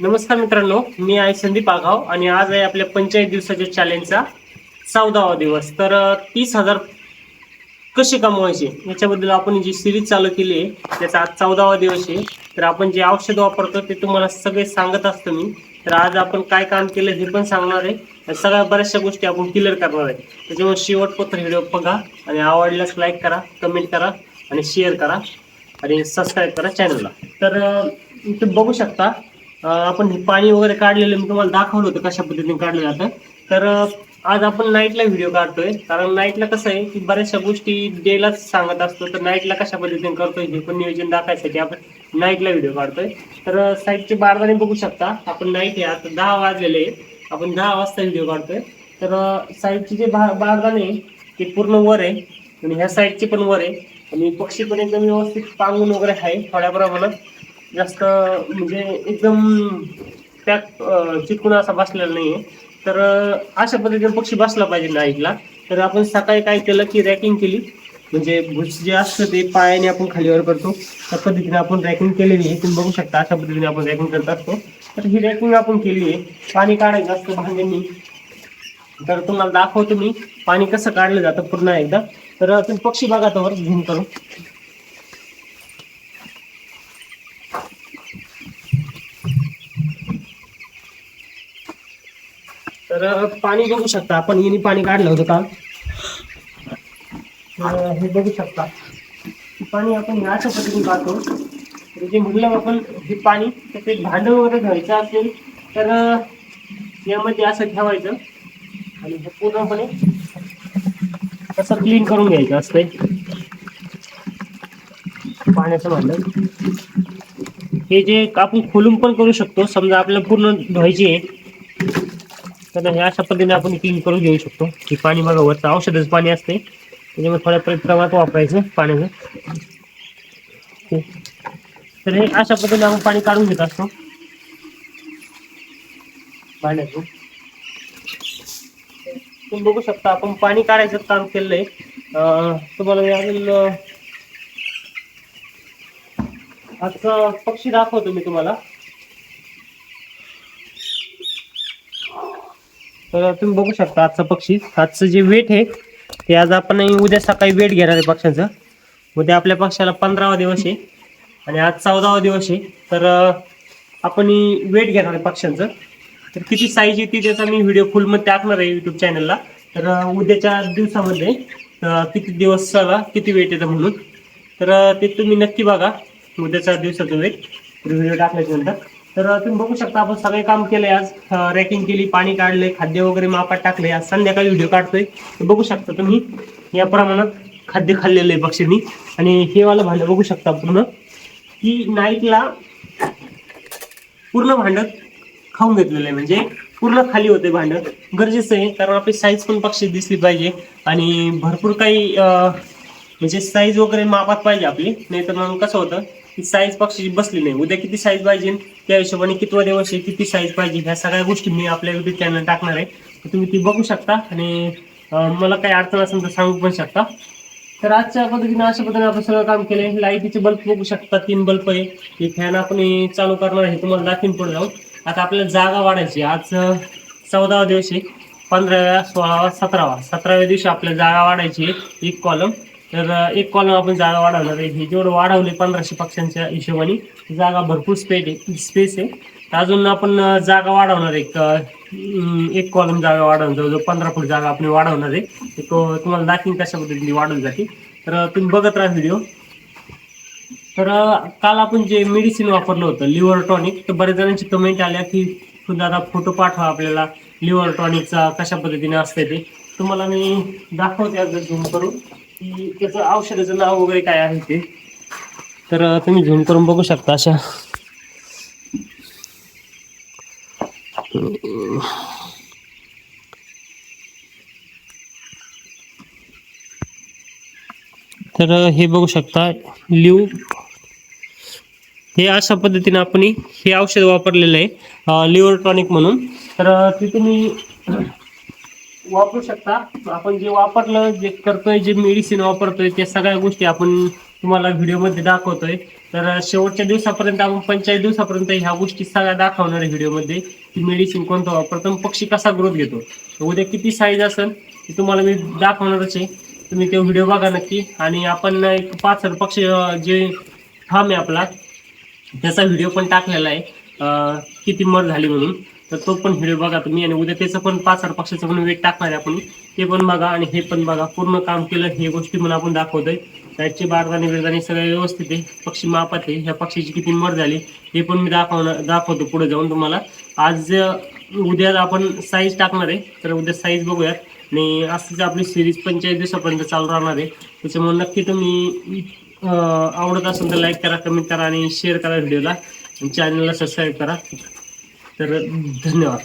नमस्कार मित्रांनो मी आहे संदीप आघाव आणि आज आहे आपल्या पंचायत दिवसाच्या चॅलेंजचा चौदावा दिवस. तर तीस हजार कसे कमवायचे? याच्याबद्दल आपण जी सिरीज चालू केली आहे त्याचा आज चौदावा दिवस आहे. तर आपण जे औषध वापरतो ते तुम्हाला सगळे सांगत असतो मी. तर आज आपण काय काम केलं हे पण सांगणार आहे. आणि सगळ्या बऱ्याचशा गोष्टी आपण क्लिअर करणार आहे. त्याच्यामुळे शेवटपत्र व्हिडिओ बघा आणि आवडल्यास लाईक करा कमेंट करा आणि शेअर करा आणि सबस्क्राईब करा चॅनलला तर तुम्ही बघू शकता आपण हे पाणी वगैरे काढलेलं मी तुम्हाला दाखवलं होतं कशा पद्धतीने काढलं जातं. तर आज आपण नाईटला व्हिडिओ काढतोय. कारण नाईटला कसं आहे की बऱ्याचशा गोष्टी डेलाच सांगत असतो. तर नाईटला कशा पद्धतीने करतोय हे पण नियोजन दाखवायसाठी आपण नाईटला व्हिडिओ काढतोय. तर साईडचे बारदाने बघू शकता. आपण नाईट आहे आता दहा वाजलेले आहे. आपण दहा वाजता व्हिडिओ काढतोय. तर साईडचे जे बा बारदाने आहे, ते पूर्ण वर आहे. आणि ह्या साईडचे पण वर आहे. आणि पक्षी पण एकदम व्यवस्थित पांगून वगैरे आहे थोड्या प्रमाणात. जास्त म्हणजे एकदम पॅक चिटकून असा बसलेला नाही आहे तर अशा पद्धतीने पक्षी बसला पाहिजे नाईकला तर आपण सकाळी काय केलं की रॅकिंग केली. म्हणजे भुस जे असतं ते पायाने आपण खालीवर करतो. त्या पद्धतीने आपण रॅकिंग केलेली आहे. तुम्ही बघू शकता अशा पद्धतीने आपण रॅकिंग करत असतो. तर ही रॅकिंग आपण केली आहे. पाणी काढायचं असतं भांड्यांनी. तर तुम्हाला दाखवतो मी. पाणी कसं काढलं जातं पुन्हा एकदा. तर तुम्ही पक्षी बघा त्यावर. घेऊन करून. तर पाणी बघू शकता आपण? येणे पाणी काढलं होतं काल. तर हे बघू शकता. पाणी आपण ह्या अशा पद्धतीने काढतो जे म्हणलं आपण हे पाणी त्याचं एक भांडं वगैरे घ्यायचं असेल तर यामध्ये असं ठेवायचं. आणि हे पूर्णपणे असं क्लीन करून घ्यायचं असतंय. पाण्याचं भांडं. हे जे आपण खोलून पण करू शकतो. समजा आपल्याला पूर्ण धुवायची आहे. तर हे अशा पद्धतीने आपण क्लीन करून घेऊ शकतो. की पाणी बघा वरचं औषधच पाणी असते त्याच्यामुळे थोड्या प्रमाणात वापरायचं पाण्याचं. तर हे अशा पद्धतीने आपण पाणी काढून घेत असतो. पाण्यातून तुम्ही बघू शकता आपण पाणी काढायचं काम केलंय. आहे तुम्हाला मी आजचा पक्षी दाखवतो मी तुम्हाला. तर तुम्ही बघू शकता आजचा पक्षी आजचं जे वेट आहे ते आज आपण उद्या सकाळी वेट घेणार आहे पक्ष्यांचं. उद्या आपल्या पक्षाला पंधरावा दिवस आहे आणि आज चौदावा दिवस आहे. तर आपण वेट घेणार आहे पक्ष्यांचं. तर किती साईज येते त्याचा मी व्हिडिओ फुलमध्ये टाकणार आहे युट्यूब चॅनलला तर उद्याच्या दिवसामध्ये किती दिवस चला किती वेट येतं म्हणून. तर ते तुम्ही नक्की बघा. उद्याच्या दिवसाचं वेट. व्हिडिओ टाकल्याच्या नंतर. तर तुम्ही बघू शकता आपण सगळे काम केलंय आज. रॅकिंग केली पाणी काढलंय खाद्य वगैरे मापात टाकले. आज संध्याकाळी व्हिडिओ काढतोय. तर बघू शकता तुम्ही या प्रमाणात खाद्य खाल्लेलं आहे पक्षींनी आणि हे वाला भांडं बघू शकता पूर्ण. की नाईकला पूर्ण भांडं खाऊन घेतलेलं आहे. म्हणजे पूर्ण खाली होते भांडं. गरजेचं आहे कारण आपली साईज पण पक्षी दिसली पाहिजे. आणि भरपूर काही म्हणजे साईज वगैरे मापात पाहिजे आपली. नाही तर मग कसं होतं ती साईज पक्षाची बसली नाही. उद्या किती साईज पाहिजे त्या हिशोबाने कितवा दिवस आहे किती साईज पाहिजे ह्या सगळ्या गोष्टी मी आपल्या युट्यूब चॅनल टाकणार आहे. तर तुम्ही ती बघू शकता आणि मला काही अडचण असेल तर सांगू पण शकता. तर आजच्या पद्धतीने अशा पद्धतीने आपण सगळं काम केलंय. लाईटीचे बल्ब बघू शकता तीन बल्ब आहे. हे फॅन आपण चालू करणार आहे. तुम्हाला दाखवीन पुढे जाऊन. आता आपल्याला जागा वाढायची आज चौदावा दिवशी पंधराव्या सोळावा सतरावा. सतराव्या दिवशी आपल्याला जागा वाढायची आहे. एक कॉलम तर एक कॉलम आपण जागा वाढवणार आहे. हे जेवढं वाढवले पंधराशे पक्षांच्या हिशोबाने जागा भरपूर स्पेस आहे. स्पेस आहे. तर अजून आपण जागा वाढवणार एक एक कॉलम जागा वाढवणार जवळजवळ पंधरा फूट जागा आपण वाढवणार आहे. तो तुम्हाला दाखवीन कशा पद्धतीने वाढवली जाते. तर तुम्ही बघत राहा व्हिडिओ तर काल आपण जे मेडिसिन वापरलं होतं लिव्हर टॉनिक तर बऱ्याच जणांची कमेंट आल्या की दादा फोटो पाठवा आपल्याला. लिव्हर टॉनिकचा कशा पद्धतीने असते ते. तुम्हाला मी दाखवते अगदी झूम करून. की त्याचं औषधाचं नाव वगैरे काय आहे ते? तर तुम्ही झूम करून बघू शकता अशा. तर हे बघू शकता लिव हे अशा पद्धतीने आपण हे औषध वापरलेलं आहे लिव्हर टॉनिक म्हणून. तर ते तुम्ही वापरू शकता. आपण जे वापरलं जे करतोय जे मेडिसिन वापरतोय त्या सगळ्या गोष्टी आपण तुम्हाला व्हिडिओमध्ये दाखवतोय. तर शेवटच्या दिवसापर्यंत आपण पंचेचाळीस दिवसापर्यंत ह्या गोष्टी सगळ्या दाखवणार आहे व्हिडिओमध्ये की मेडिसिन कोणतं वापरतो पक्षी कसा ग्रोथ घेतो. उद्या किती साईज असेल ते तुम्हाला मी दाखवणारच आहे. तुम्ही ते व्हिडिओ बघा नक्की. आणि आपण एक पाच हजार पक्षी जे फार्म आहे आपला त्याचा व्हिडिओ पण टाकलेला आहे. किती मर झाली म्हणून. तर तो पण व्हिडिओ बघा. तुम्ही आणि उद्या त्याचं पण पाच हजार पक्षाचं पण वेट टाकणार आहे आपण. ते पण बघा आणि हे पण बघा. पूर्ण काम केलं हे गोष्टी पण आपण दाखवतोय. त्याची बारदाने बिरदाने सगळं व्यवस्थित आहे. पक्षी मापात आहे. ह्या पक्षीची किती मर झाली हे पण मी दाखवणार दाखवतो पुढे जाऊन तुम्हाला. आज उद्या आपण साईज टाकणार आहे. तर उद्या साईज बघूयात. आणि असंच आपली सिरीज पंचेचाळीस दिवसापर्यंत चालू राहणार आहे. त्याच्यामुळे नक्की तुम्ही आवडत असेल तर लाईक करा कमेंट करा आणि शेअर करा व्हिडिओला आणि चॅनलला सबस्क्राईब करा. तर धन्यवाद.